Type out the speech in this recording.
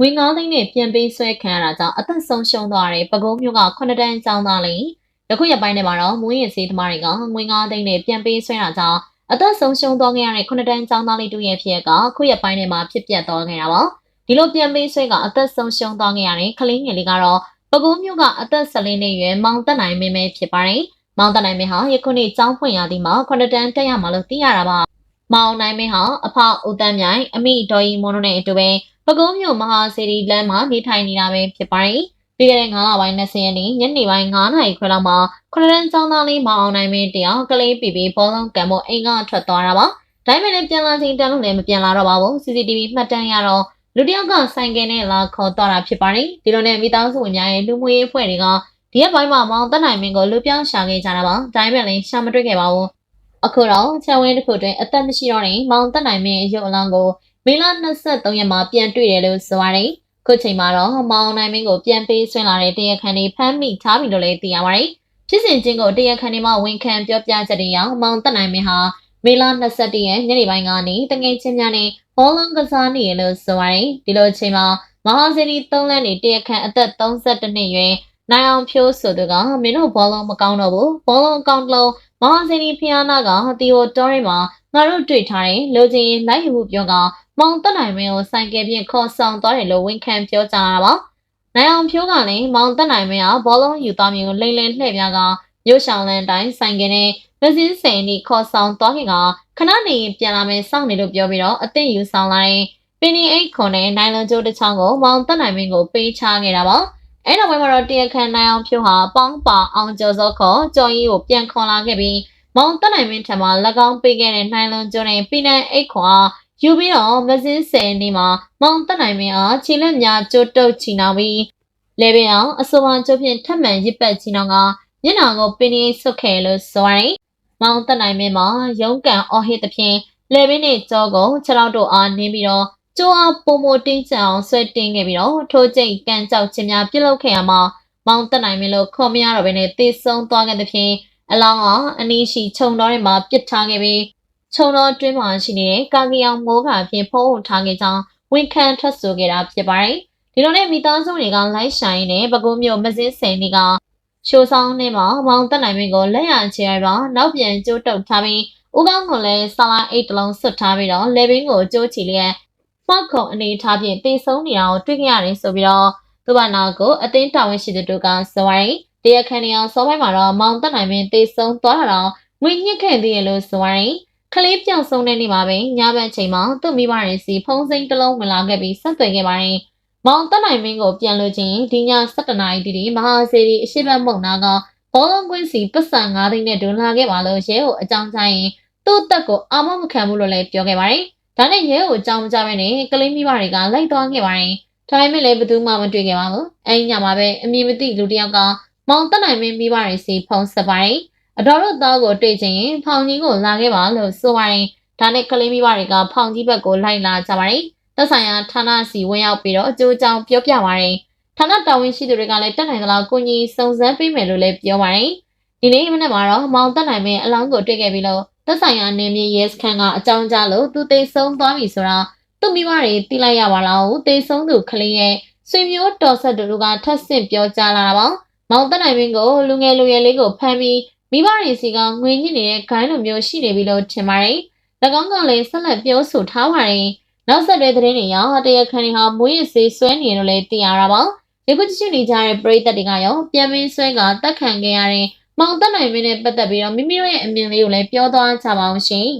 ငွေ9သိန်းနဲ့ပြန်ပေးဆွဲခံရတာကြောင့်အသက်ဆုံးရှုံးသွားတဲ့ပဲခူးမြို့က9တန်းကျောင်းသားလေးယခုရက်ပိုင်းထဲမှာတော့မွေးရင်စေးသမားတွေကငွေ9သိန်းနဲ့ပြန်ပေးဆွဲတာကြောင့်အသက်ဆုံးရှုံးသွားခဲ့ရတဲ့9တန်းကျောင်းသားလေးတို့ရဲ့ဖြစ်ကခုရက်ပိုင်းထဲမှာဖြစ်ပျက်သွားခဲ့တာပါဒီလိုပြန်ပေးဆွဲကအသက်ဆုံးရှုံးသွားခဲ့ရတဲ့ကလေးငယ်လေးကတော့ပဲခူးမြို့ကအသက်14နှစ်ရွယ်မောင်တက်နိုင်မင်းပဲဖြစ်ပါတယ်မောင်တက်နိုင်မင်းဟာယခုနှစ်ကျောင်းဖွင့်ရသည်မှာ9တန်းတက်ရမှာလို့သိရတာပါမောင်နိုင်မင်းဟာအဖဦးတန်းမြိုင်အမိဒေါ်ရီမွန်တို့နဲ့အတူပဲ ပဲခူးမြို့မဟာစေတီလမ်းမှာနေထိုင်နေတာပဲဖြစ်ပါတယ်ပြီးခဲ့တဲ့9လပိုင်း20ရက်နေ့ညနေပိုင်း9နာရီခွဲလောက်မှာခရရန်ကျောင်းသားလေးမောင်အောင်နိုင်မင်းတယောက်ကလေးပြပြီးဘောလုံးကံမို့အိမ်ကထွက်သွားတာပါ။ဒါပေမဲ့လည်းပြန်လာချိန်တန်းလို့လည်းမပြန်လာတော့ပါဘူး။ CCTV မှတ်တမ်းရတော့လူတစ်ယောက်ကဆိုင်ကယ်နဲ့လာခေါ်သွားတာဖြစ်ပါတယ်။ဒီလိုနဲ့မိသားစုဝင်များရဲ့လူမှုရေးအဖွဲ့တွေကဒီရက်ပိုင်းမှာမောင်တက်နိုင်မင်းကိုလူပြောင်းရှာခဲ့ကြတာပါ။ဒါပေမဲ့လည်းရှာမတွေ့ခဲ့ပါဘူး။အခုတော့ချန်ဝင်းတစ်ခုတွင်အသက်မရှိတော့တဲ့မောင်တက်နိုင်မင်းရုပ်အလောင်းကို မေလ23ရက်မှာပြန်တွေ့တယ်လို့ဆိုပါတယ်။ခုချိန်မှာတော့မောင်နိုင်မင်းကိုပြန်ပေးဆွင့်လာတဲ့တရားခံတွေဖမ်းမိထားပြီလို့လည်းသိရပါတယ်။ဖြစ်စဉ်ချင်းကိုတရားခံတွေမှဝန်ခံပြောပြချက်တွေအရမောင်တက်နိုင်မင်းဟာမေလ21ရက်ညနေပိုင်းကနေတငယ်ချင်းများနဲ့ဘောလုံးကစားနေရလို့ဆိုပါတယ်။ဒီလိုအချိန်မှာမဟာစေတီ၃လမ်းနေတရားခံအသက်32နှစ်ရွယ်နိုင်အောင်ဖြိုးဆိုသူကမင်းတို့ဘောလုံးမကောင်းတော့ဘူးဘောလုံးအကောင့်လုံး မဟာစေတီဖျားနာကတီဟိုတော်ရီမှာငါတို့တွေ့ထားတယ်လိုချင်ရင်လိုက်ယူပြောကမောင်တက်နိုင်မင်းကိုဆိုင်ကယ်ဖြင့်ခေါ်ဆောင်သွားတယ်လို့ဝန်ခံပြောကြားတာပါ။နိုင်အောင်ဖြိုးကလည်းမောင်တက်နိုင်မင်းကဘောလုံးယူသွားမျိုးလိမ့်လိမ့်လှည့်ပြားကမြို့ရှောင်းလန်းတိုင်းဆိုင်ကယ်နဲ့မစင်းစိန်ဒီခေါ်ဆောင်သွားခင်ကခဏနေပြန်လာမယ်စောင့်နေလို့ပြောပြီးတော့အသင့်ယူဆောင်လာတဲ့ပင်နီအိတ်ခွန်နဲ့နိုင်လွန်ကျိုးတစ်ချောင်းကိုမောင်တက်နိုင်မင်းကိုပေးချခဲ့တာပါ။ အဲ့နောက်ပိုင်းမှာတော့တရားခံနိုင်အောင်ဖြိုးဟာပေါင်းပါအောင်ကျော်စောခေါ်ကျော်ကြီးကိုပြန်ခေါ်လာခဲ့ပြီးမောင်တက်နိုင်မင်းထံမှာ၎င်းပေးခဲ့တဲ့နိုင်လွန်ကျိုးနဲ့ပင်နန်အိတ်ခွန်အားယူပြီးတော့မစင်းစဲနေမှာမောင်တက်နိုင်မင်းအားခြေလက်များကျိုးတုပ်ချီနှောင်ပြီးလေပင်အောင်အဆိုပါကျုပ်ဖြင့်ထပ်မံရစ်ပတ်ချီနှောင်ကမျက်နှာကိုပင်နေဆွတ်ခဲ့လို့ဆိုရင်မောင်တက်နိုင်မင်းမှာရုံးကန်အော်ဟစ်သဖြင့်လေပင်နဲ့ကြောကိုခြေထောက်တို့အားနင်းပြီးတော့ ကျိုးအားပုံမတင်းချအောင်ဆွဲတင်ခဲ့ပြီးတော့ထိုးကျိတ်ကန်ကြောက်ခြင်းများပြုလုပ်ခဲ့ရမှာမောင်တက်နိုင်မင်းလို့ခေါ်မရတော့ဘဲနဲ့တေဆုံးသွားခဲ့သဖြင့်အလောင်းကအနီးရှိခြုံတော်ထဲမှာပစ်ထားခဲ့ပြီးခြုံတော်တွင်းမှာရှိနေတဲ့ကာကီအောင်မိုးခါဖြင့်ဖုံးအုပ်ထားခဲ့ကြောင်းဝန်ခံထွက်ဆိုခဲ့တာဖြစ်ပါတယ်။ဒီလိုနဲ့မိသားစုတွေကလိုက်ဆိုင်နဲ့ပကုံးမျိုးမစင်းစင်တွေကရှိုးဆောင်နဲ့မှမောင်တက်နိုင်မင်းကိုလက်ရချေရပါနောက်ပြန်ကျိုးတုပ်ထားပြီးဦးကောင်းကိုလည်းဆလာအိတ်တလုံးဆွတ်ထားပြီးတော့လေဘင်းကိုကျိုးချီလျက် ဖောက်ခုံအနေထားဖြင့်တေဆုံးနေတာကိုတွေ့ကြရတယ်ဆိုပြီးတော့သူ့ဘာနာကိုအသင်းတာဝန်ရှိသူတို့ကဆိုရင်တရားခံနေအောင်စောပိုင်းမှာတော့မောင်တက်နိုင်မင်းတေဆုံးသွားတာတော့ငွေညှစ်ခဲ့သေးရလို့ဆိုရင်ကလေးပြောင်ဆုံးတဲ့နေ့မှာပဲညဘက်ချိန်မှာသူ့မိဘတွေစီဖုံးစိမ်းတစ်လုံးဝင်လာခဲ့ပြီးဆက်သွယ်ခဲ့ပါတယ်။မောင်တက်နိုင်မင်းကိုပြန်လို့ချင်းဒီည7နာရီတီတီမဟာစေတီအရှိတ်မုံနာကဘောလုံးကွင်းစီပတ်စံ9သိန်းနဲ့ဒွန်လာခဲ့ပါလို့ရဲကိုအကြောင်းကြားရင်သူ့တက်ကိုအာမမခံဘူးလို့လည်းပြောခဲ့ပါတယ်။ ဒါနဲ့ရဲကိုအကြောင်းကြားပဲနဲ့ကလေးမိဘတွေကလိုက်သွားခဲ့ပါတယ်။ဒါပေမဲ့လည်းဘယ်သူမှမတွေ့ခဲ့ပါဘူး။အဲဒီညမှာပဲအမည်မသိလူတစ်ယောက်ကမောင်တက်နိုင်မင်းမိဘတွေစီဖုံးဆက်ပါတယ်။အတော်တို့သားကိုတွေ့ချင်ရင်ဖောင်ကြီးကိုလာခဲ့ပါလို့ဆိုပါတယ်။ဒါနဲ့ကလေးမိဘတွေကဖောင်ကြီးဘက်ကိုလိုက်လာကြပါတယ်။သက်ဆိုင်ရာဌာနစီဝင်ရောက်ပြီးတော့အကျိုးအကြောင်းပြောပြပါတယ်။ဌာနတာဝန်ရှိသူတွေကလည်းတက်နိုင်သလောက်ကိုကြီးစုံစမ်းပေးမယ်လို့လည်းပြောပါတယ်။ဒီနေ့မနေ့မှာတော့မောင်တက်နိုင်မင်းအလောင်းကိုတွေ့ခဲ့ပြီးလို့ သက်ဆိုင်ရာနေမြေရဲစခန်းကအကြောင်းကြားလို့သူသိဆုံးသွားပြီဆိုတာသူ့မိဘတွေသိလိုက်ရပါလား။သိဆုံးသူကလေးရဲ့ဆွေမျိုးတော်ဆက်တို့ကထပ်ဆင့်ပြောကြားလာတာပါ။မောင်တက်နိုင်မင်းကိုလူငယ်လူရွယ်လေးကိုဖမ်းပြီးမိဘတွေစီကငွေညစ်နေတဲ့ဂိုင်းလိုမျိုးရှိနေပြီလို့ထင်ပါတယ်။၎င်းကလည်းဆက်လက်ပြောဆိုထားပါတယ်။နောက်ဆက်တွဲသတင်းတွေရောတရားခံတွေဟာမွေးရစေးဆွဲနေတယ်လို့လည်းသိရတာပါ။ဒီခုတချို့နေကြတဲ့ပရိသတ်တွေကရောပြန်မင်းဆွဲကတက်ခံခဲ့ရတဲ့ မောင်တက်နိုင်မင်းနဲ့ပတ်သက်ပြီးတော့မိမိတို့ရဲ့အမြင်လေးကိုလည်းပြောသွားကြပါအောင်ရှင်။